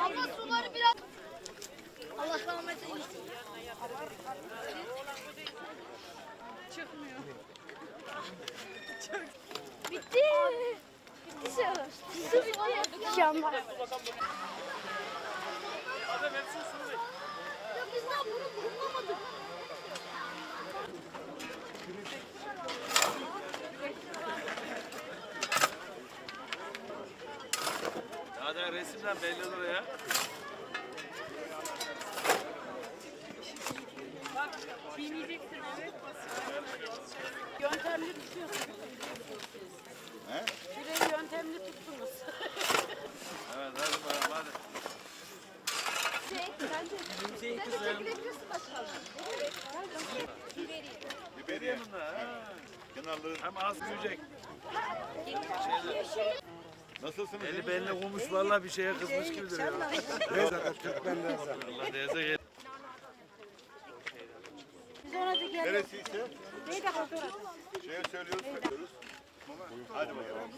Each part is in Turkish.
Abla suları biraz... Allah rahmet eylesin. Bitti. Bitti söz. Mükemmel. Ya biz daha bunu bulamadık. Zaten resimden belli olur ya. Çiğneyeceksin evet. Yöntemli tutuyorsunuz. He? Şurayı yöntemli tuttunuz. Evet hadi bakalım hadi. Şey, bence. Sen de çekilebilirsin başkanım. Biberiye. Kenarları. Hem az büyüyecek. Nasılsınız? Eli beline koymuş vallahi bir şeye kızmış gibidir ya. Allah teyze gel. Biz ona da gel. Neresiyse Neydi fotoğraf? şeye söylüyoruz, söylüyoruz. Hadi bakalım.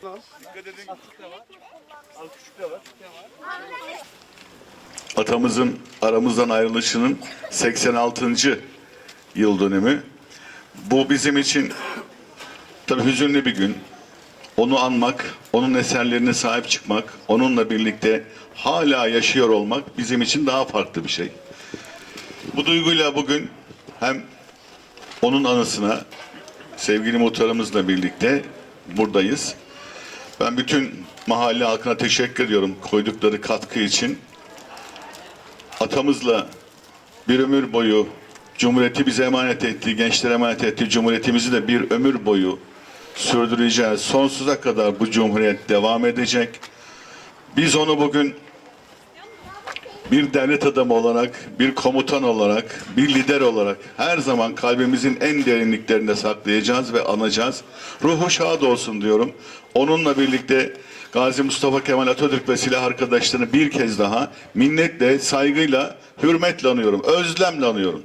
Tamam. Dikkat edin. Al küçük de var. Atamızın aramızdan ayrılışının 86. yıl dönümü. Bu bizim için tabii hüzünlü bir gün. Onu anmak, onun eserlerine sahip çıkmak, onunla birlikte hala yaşıyor olmak bizim için daha farklı bir şey. Bu duyguyla bugün hem onun anısına sevgili muhtarımızla birlikte buradayız. Ben bütün mahalle halkına teşekkür ediyorum koydukları katkı için. Atamızla bir ömür boyu Cumhuriyeti bize emanet etti, gençlere emanet etti. Cumhuriyetimizi de bir ömür boyu sürdüreceğiz. Sonsuza kadar bu cumhuriyet devam edecek. Biz onu bugün bir devlet adamı olarak, bir komutan olarak, bir lider olarak her zaman kalbimizin en derinliklerinde saklayacağız ve anacağız. Ruhu şad olsun diyorum. Onunla birlikte Gazi Mustafa Kemal Atatürk ve silah arkadaşlarını bir kez daha minnetle, saygıyla, hürmetle anıyorum, özlemle anıyorum.